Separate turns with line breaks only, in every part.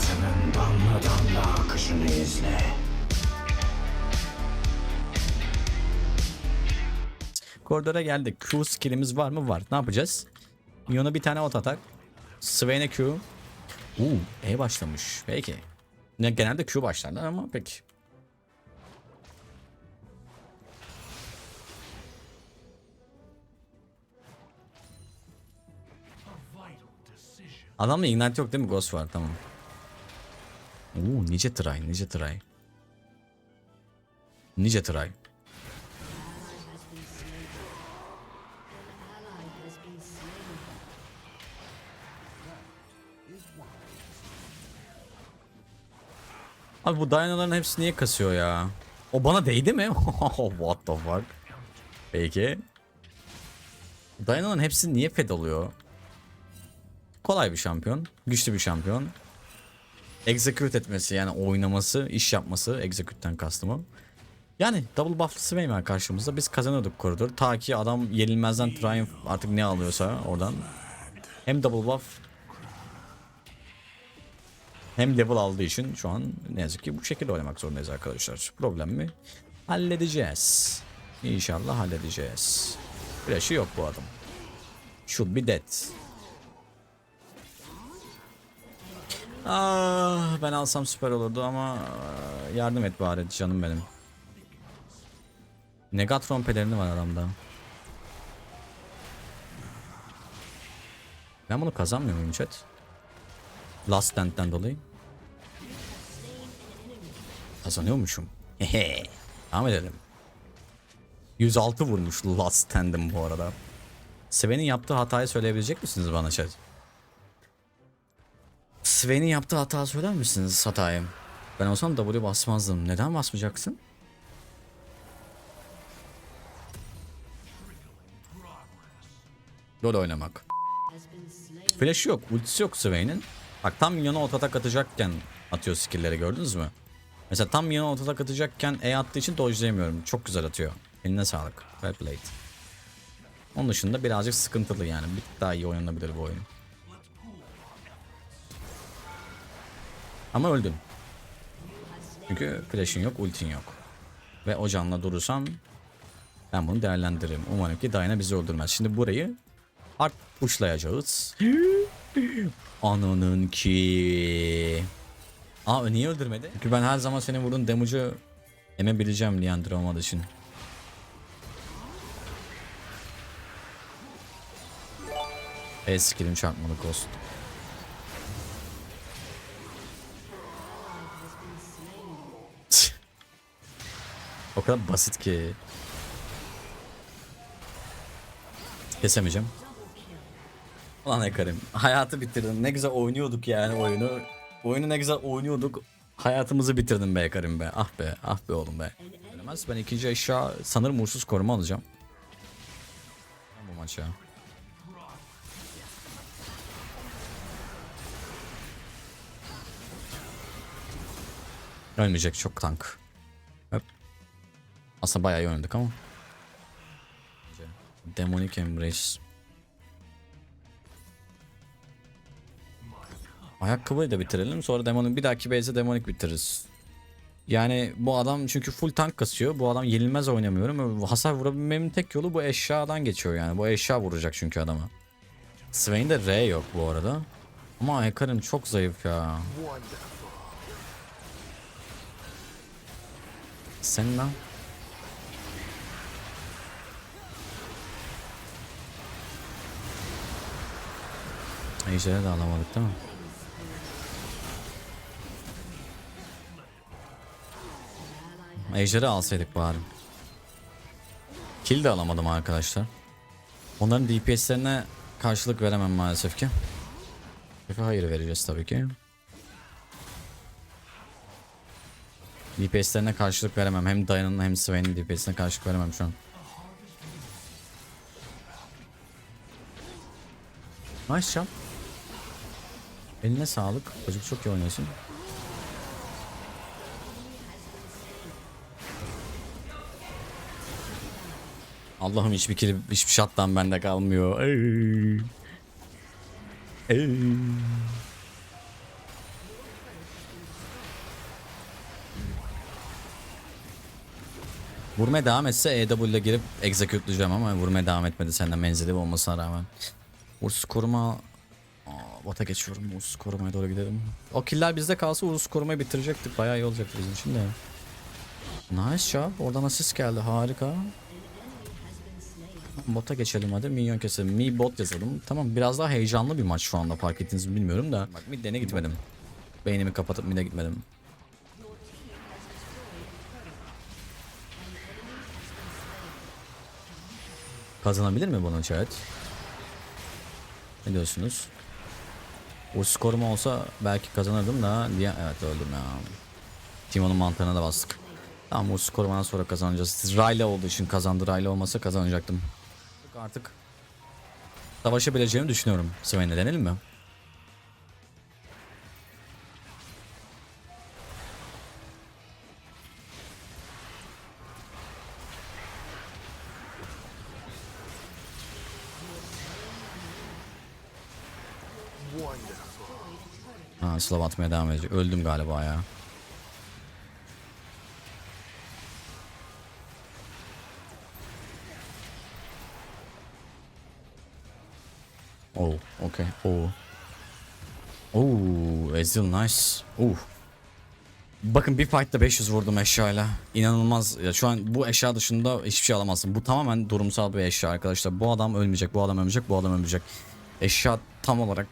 Hayatının damla damla akışını izle.
Koridora geldik. Q skillimiz var mı? Var. Ne yapacağız? Minyona bir tane ot atak. Swain'e Q. Uuu E başlamış. Peki. Ne, genelde Q başlarlar ama peki. Adamda ignite yok değil mi? Ghost var tamam. Oo nice try nice try. Nice try. Abi bu Diana'ların hepsi niye kasıyor ya? O bana değdi mi? What the fuck? Peki. Diana'ların hepsi niye fed oluyor? Kolay bir şampiyon. Güçlü bir şampiyon. Execute etmesi yani oynaması, iş yapması. Execute'den kastım o. Yani double buff'lı var karşımızda. Biz kazanıyorduk koridoru. Ta ki adam yenilmezden Triumph artık ne alıyorsa oradan. Hem double buff hem level aldığı için şu an ne yazık ki bu şekilde oynamak zorundayız arkadaşlar. Problem mi? Halledeceğiz. İnşallah halledeceğiz. Flash'ı yok bu adam. Should be dead. Ah, ben alsam süper olurdu ama ah, yardım et bari canım benim. Negatron pelerini var adamda. Ben bunu kazanmıyor muyum chat? Last Stand'den dolayı. Kazanıyormuşum. Hehe. Devam edelim. 106 vurmuş Last Stand'im bu arada. Sven'in yaptığı hatayı söyleyebilecek misiniz bana chat? Sven'in yaptığı hata söyler misiniz hatayı? Ben olsam W basmazdım. Neden basmayacaksın? LoL oynamak. Flash yok, ultisi yok Swain'in. Bak tam minyona otatak atacakken atıyor skill'leri gördünüz mü? Mesela tam minyona otatak atacakken E attığı için dodge'layamıyorum. Çok güzel atıyor. Eline sağlık. Played. Onun dışında birazcık sıkıntılı yani. Bir tık daha iyi oynanabilir bu oyun. Ama öldün. Çünkü flash'in yok, ultin yok. Ve o canla durursan ben bunu değerlendiririm. Umarım ki Diana bizi öldürmez. Şimdi burayı art pushlayacağız. Ananın ki. Aa niye öldürmedi? Çünkü ben her zaman senin vurduğun damage'ı emebileceğim Leandro olmadığı için. E skill'im çarpmalık. O kadar basit ki. Kesemeyeceğim. Ulan Ekarim hayatı bitirdin. Ne güzel oynuyorduk yani oyunu. Oyunu ne güzel oynuyorduk. Hayatımızı bitirdin be Ekarim be. Ah be ah be oğlum be. Ölemez ben ikinci eşya sanırım uğursuz koruma alacağım. Bu maç ya. Ölmeyecek çok tank. Aslında bayağı iyi oynadık ama. Demonic Embrace. Ayakkabıyı da bitirelim. Sonra Demonic bir dahaki base'e Demonic bitiririz. Yani bu adam çünkü full tank kasıyor. Bu adam yenilmez oynamıyorum. Hasar vurabilmemin tek yolu bu eşyadan geçiyor yani. Bu eşya vuracak çünkü adama. Swain'de R yok bu arada. Ama Ekarim çok zayıf ya. Sen lan. Ejder'e de alamadık değil mi? Ejder'i alsaydık bari. Kill de alamadım arkadaşlar. Onların DPS'lerine karşılık veremem maalesef ki. Efe hayır vereceğiz tabii ki. DPS'lerine karşılık veremem. Hem Diana'nın hem Swain'in DPS'ine karşılık veremem şu an. Nice jump. Eline sağlık. Çocuk çok iyi oynuyorsun. Allah'ım hiçbir kill, hiçbir şattan bende kalmıyor. Ey. Ey. Vurmaya devam etse EW'le girip execute'layacağım ama vurmaya devam etmedi senden menzili olmasına rağmen. Vur koruma Aa, bota geçiyorum. Ursus korumaya doğru gidelim. O killer bizde kalsa Ursus korumayı bitirecektik. Bayağı iyi olacaktı bizim için de. Nice job. Oradan asist geldi. Harika. Bota geçelim hadi. Minyon keselim. Mi bot yazalım. Tamam biraz daha heyecanlı bir maç şu anda fark ettiniz mi bilmiyorum da. Bak midlane'e gitmedim. Beynimi kapatıp mid'e gitmedim. Kazanabilir mi bunu chat? Ne diyorsunuz? O skoruma olsa belki kazanırdım da diye evet öldüm ya. Timo'nun mantığına da bastık. Tamam o skorumadan sonra kazanacağız. Riley olduğu için kazandı. Riley olmasa kazanacaktım. Artık savaşabileceğimi düşünüyorum. Swain'le denelim mi? Ha slav atmaya devam edecek. Öldüm galiba ya. Oh, okay. Oh. Oh, Ezreal nice. Oh. Bakın bir fight'ta 500 vurdum eşyayla. İnanılmaz. Ya şu an bu eşya dışında hiçbir şey alamazsın. Bu tamamen durumsal bir eşya arkadaşlar. Bu adam ölmeyecek, bu adam ölmeyecek, bu adam ölmeyecek. Eşya tam olarak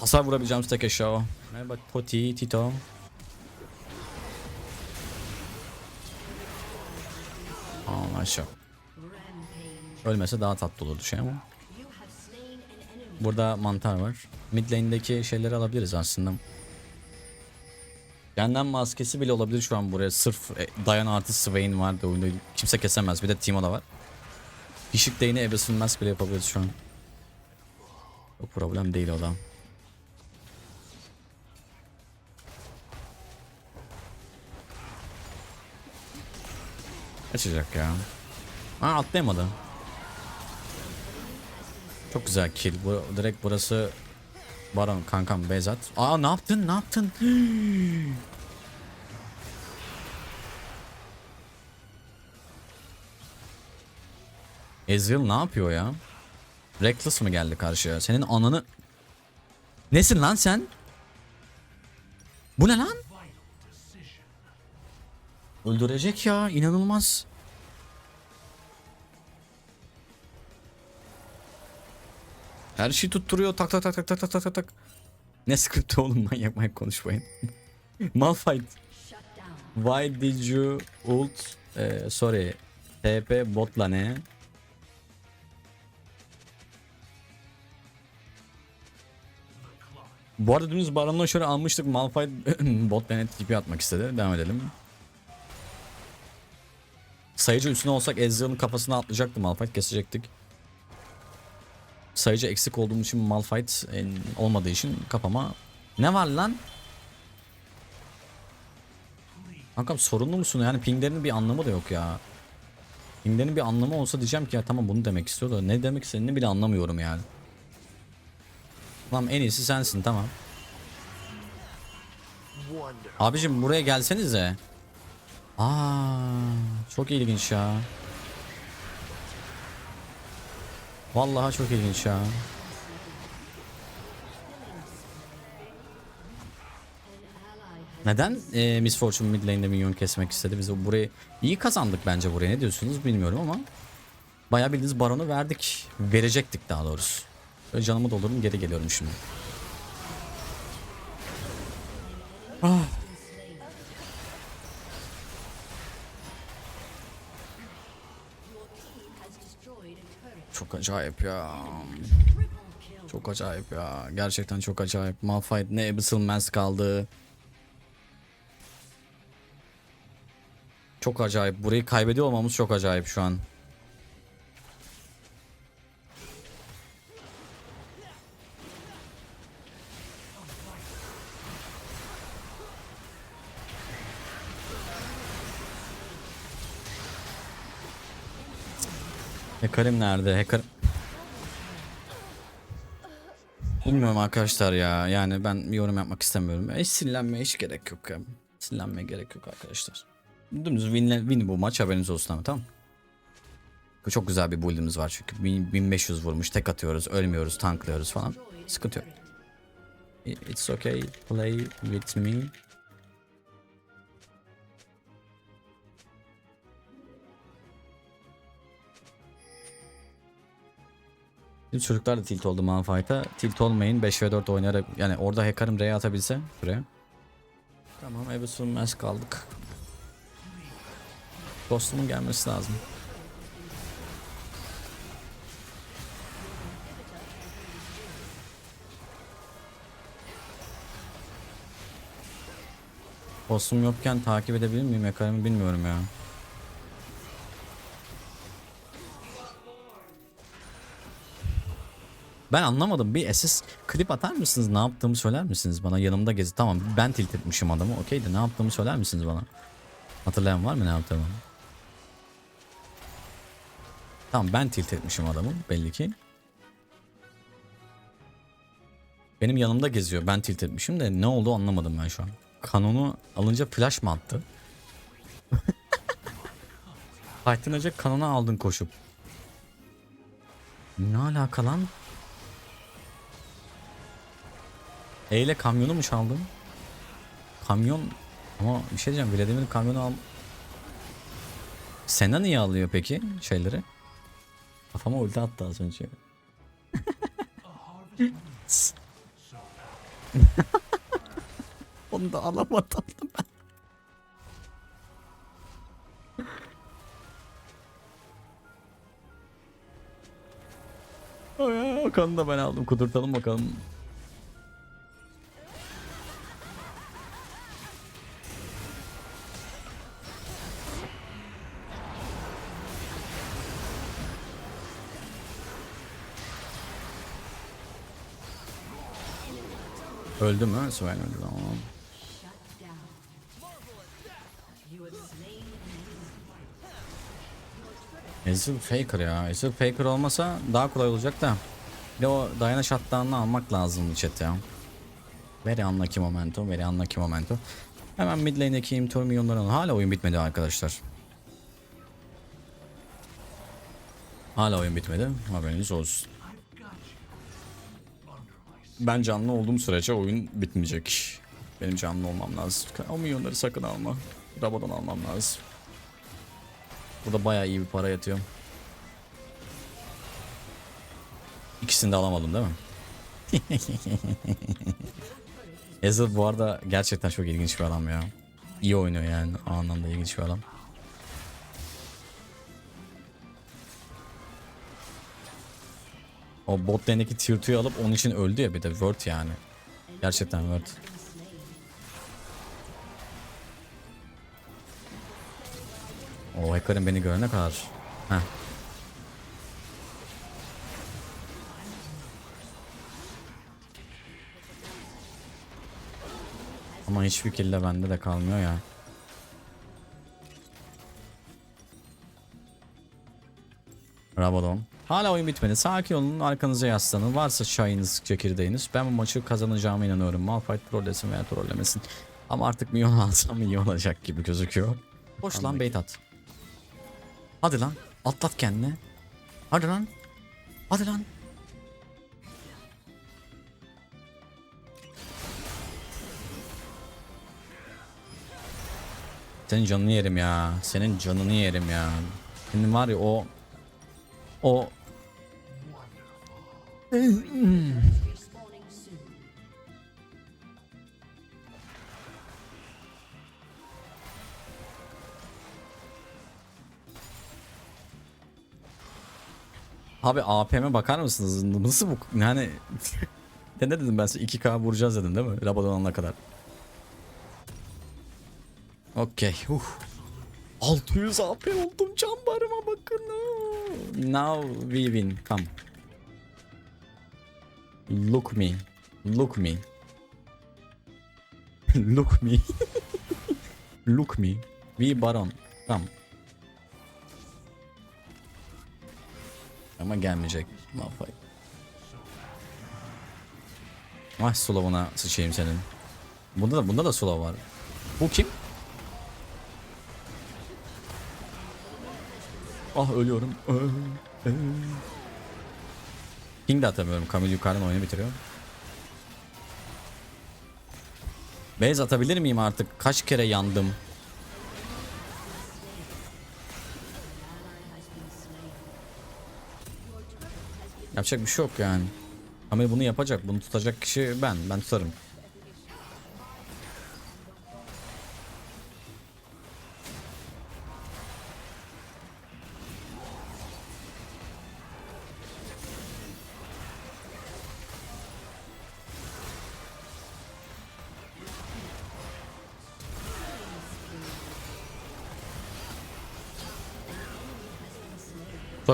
hasar vurabileceğimiz tek eşya o. Merhaba Poti, Tito. Aa, aşağı. Ölmese daha tatlı olurdu şey ama. Burada mantar var. Mid lane'deki şeyleri alabiliriz aslında. Benden maskesi bile olabilir şu an buraya. Sırf e, Dayan artı Swain var da oyunda kimse kesemez. Bir de Timo da var. Işık değini Abyssal Mask bile yapabiliriz şu an. O problem değil o da. Açacak ya. Aa atlayamadı. Çok güzel kill. Bu, direkt burası Baron kankam Bezat. Aa ne yaptın ne yaptın? Ezreal ne yapıyor ya? Reckless mı geldi karşıya? Senin ananı... Nesin lan sen? Bu ne lan? Öldürecek ya inanılmaz. Her şeyi tutturuyor tak tak tak tak tak tak tak tak. Ne sıkıntı oğlum manyak manyak konuşmayın. Malphite. Why did you ult eh, sorry TP botla ne? Bu arada dümdüz Baron'la şöyle almıştık Malphite bot lane'e TP atmak istedi. Devam edelim. Sayıcı üstüne olsak Ezreal'ın kafasına atlayacaktı Malphite kesecektik. Sayıcı eksik olduğum için Malphite olmadığı için kafama ne var lan? Kankam sorunlu musun? Yani pinglerin bir anlamı da yok ya. Pinglerin bir anlamı olsa diyeceğim ki ya tamam bunu demek istiyor da ne demek istediğini bile anlamıyorum yani. Tamam en iyisi sensin tamam. Abicim buraya gelsenize. Aa, çok ilginç ya. Vallahi çok ilginç ya. Neden e, Miss Fortune mid minyon kesmek istedi? Biz burayı iyi kazandık bence buraya. Ne diyorsunuz bilmiyorum ama bayağı bildiğiniz baronu verdik. Verecektik daha doğrusu. Böyle canımı doldururum geri geliyorum şimdi. Ah. Çok acayip ya. Çok acayip ya. Gerçekten çok acayip. Malphite ne Abyssal Mask kaldı. Çok acayip. Burayı kaybediyor olmamız çok acayip şu an. Hekarim nerede? Hekar... Bilmiyorum arkadaşlar ya. Yani ben yorum yapmak istemiyorum. Hiç sinirlenmeye hiç gerek yok ya. Sinirlenmeye gerek yok arkadaşlar. Dümdüz win, win bu maç haberiniz olsun ama tamam. Çok güzel bir build'imiz var çünkü. Bin- 1500 vurmuş tek atıyoruz ölmüyoruz tanklıyoruz falan. Sıkıntı yok. It's okay play with me. Bizim çocuklar da tilt oldu Malphite'a. Tilt olmayın 5 ve 4 oynayarak yani orada hacker'ım R'ye atabilse buraya. Tamam eve sürmez kaldık. Dostluğumun gelmesi lazım. Dostum yokken takip edebilir miyim yakarımı bilmiyorum ya. Ben anlamadım. Bir SS klip atar mısınız? Ne yaptığımı söyler misiniz bana? Yanımda gezi. Tamam ben tilt etmişim adamı. Okey de ne yaptığımı söyler misiniz bana? Hatırlayan var mı ne yaptığımı? Tamam ben tilt etmişim adamı belli ki. Benim yanımda geziyor. Ben tilt etmişim de ne oldu anlamadım ben şu an. Kanonu alınca flash mı attı? Önce kanonu aldın koşup. Ne alaka lan? E ile kamyonu mu çaldın? Kamyon ama bir şey diyeceğim Vladimir kamyonu al. Sena niye alıyor peki şeyleri? Kafama ulti attı az önce. Onu da alamadım ben. Ay, O kanı da ben aldım. Kudurtalım bakalım. Öldü mü? Sven öldü tamam. Ezreal Faker ya. Ezreal Faker olmasa daha kolay olacak da. Bir de o Diana shutdown'ını almak lazım chat ya. Very unlucky momento. Very unlucky momento. Hemen mid lane'deki imtor milyonları. Hala oyun bitmedi arkadaşlar. Hala oyun bitmedi. Haberiniz olsun. Ben canlı olduğum sürece oyun bitmeyecek. Benim canlı olmam lazım. O milyonları sakın alma. Rabadan almam lazım. Burada bayağı iyi bir para yatıyor. İkisini de alamadım değil mi? Ezreal bu arada gerçekten çok ilginç bir adam ya. İyi oynuyor yani o anlamda ilginç bir adam. O bot lane'deki tier 2'yi alıp onun için öldü ya bir de Word yani. Gerçekten Word. O hacker'ın beni görene kadar. Heh. Ama hiçbir kill de bende de kalmıyor ya. Rabadon. Hala oyun bitmedi. Sakin olun. Arkanıza yaslanın. Varsa çayınız, çekirdeğiniz. Ben bu maçı kazanacağıma inanıyorum. Malphite trollesin veya trollemesin. Ama artık milyon alsam iyi olacak gibi gözüküyor. Boş lan bait at. Hadi lan. Atlat kendini. Hadi lan. Hadi lan. Senin canını yerim ya. Senin canını yerim ya. Senin var ya o o Abi APM'e bakar mısınız? Nasıl bu? Yani ne dedim ben size 2K vuracağız dedim değil mi? Rabadon alana kadar. Okey. Uh. 600 AP oldum can barıma bakın. Now we win. Come. Look me. Look me. Look me. Look me. We baron. Come. Ama gelmeyecek. Malphite. Ah slow'una sıçayım senin. Bunda da bunda da slow var. Bu kim? Ah ölüyorum. Öl, öl. King de atamıyorum. Kamil yukarıdan oyunu bitiriyor. Base atabilir miyim artık? Kaç kere yandım? Yapacak bir şey yok yani. Ama bunu yapacak, bunu tutacak kişi ben. Ben tutarım.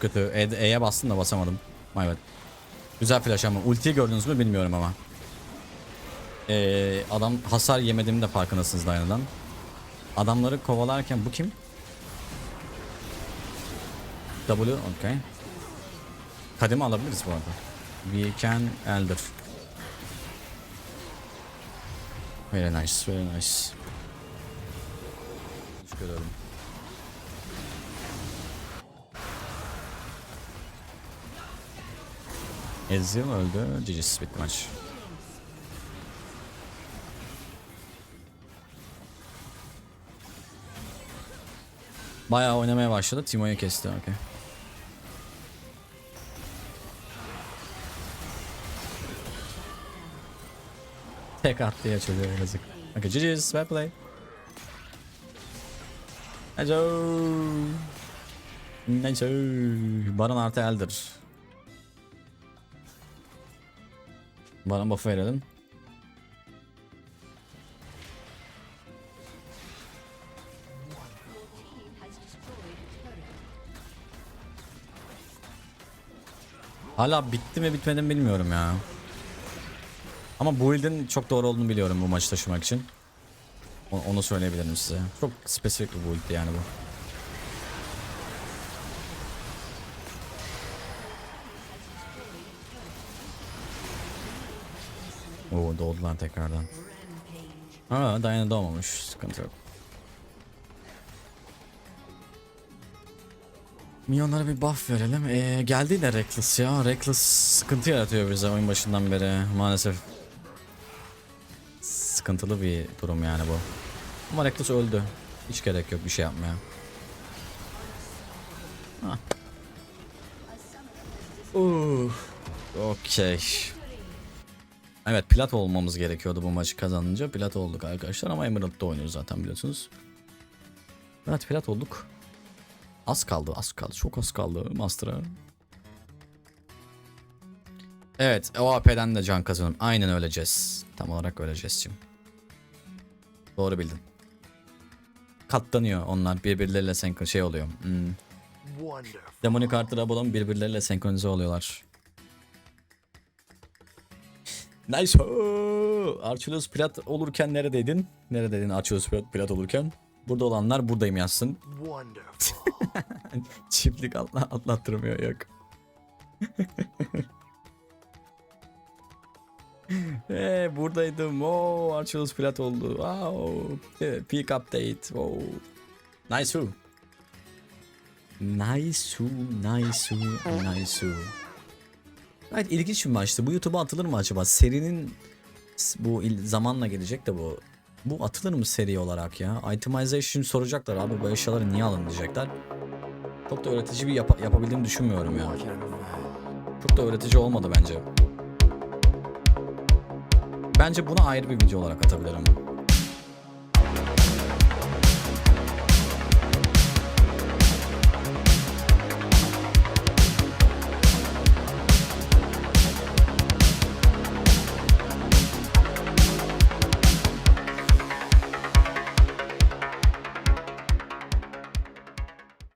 Çok kötü. E- E'ye bastım da basamadım. Evet. Güzel flash ama ultiyi gördünüz mü bilmiyorum ama. Ee, adam hasar yemediğimi de farkındasınız dayanıdan. Adamları kovalarken bu kim? W okay. Kademe alabiliriz bu arada. We can elder. Very nice, very nice. Teşekkür Ezreal öldü. GG's bitti maç. Bayağı oynamaya başladı. Timo'yu kesti. Okay. Tek attı ya çocuğa yazık. Okay, GG's. Bad play. Hello. Nice. Baron artı Elder. Bana buff verelim. Hala bitti mi bitmedi mi bilmiyorum ya. Ama bu build'in çok doğru olduğunu biliyorum bu maçı taşımak için. Onu söyleyebilirim size. Çok spesifik bir build yani bu. Oo doğdular tekrardan. Aa Diana doğmamış. Sıkıntı yok. Milyonlara bir buff verelim. Ee, geldi yine Reckless ya. Reckless sıkıntı yaratıyor bize oyun başından beri. Maalesef. Sıkıntılı bir durum yani bu. Ama Reckless öldü. Hiç gerek yok bir şey yapmaya. Hah. Uh. Okey. Evet plat olmamız gerekiyordu bu maçı kazanınca. Plat olduk arkadaşlar ama Emerald'da oynuyoruz zaten biliyorsunuz. Evet plat olduk. Az kaldı az kaldı çok az kaldı Master'a. Evet o AP'den de can kazanıyorum. Aynen Jess. Tam olarak öyle Jess'cim. Doğru bildin. Katlanıyor onlar birbirleriyle senkron şey oluyor. Hmm. Demonic artı Rabadon birbirleriyle senkronize oluyorlar. Nice. Archulus plat olurken neredeydin? Neredeydin Archulus plat, olurken? Burada olanlar buradayım yazsın. Çiftlik atla, atlattırmıyor yok. Eee buradaydım. Oo Archulus plat oldu. Wow. Peak update. Wow. Nice. Nice. Nice. Nice. Gayet ilginç bir maçtı. Bu YouTube'a atılır mı acaba? Serinin bu zamanla gelecek de bu. Bu atılır mı seri olarak ya? Itemization soracaklar abi bu eşyaları niye alın diyecekler. Çok da öğretici bir yap- yapabildiğimi düşünmüyorum ya. Çok da öğretici olmadı bence. Bence buna ayrı bir video olarak atabilirim.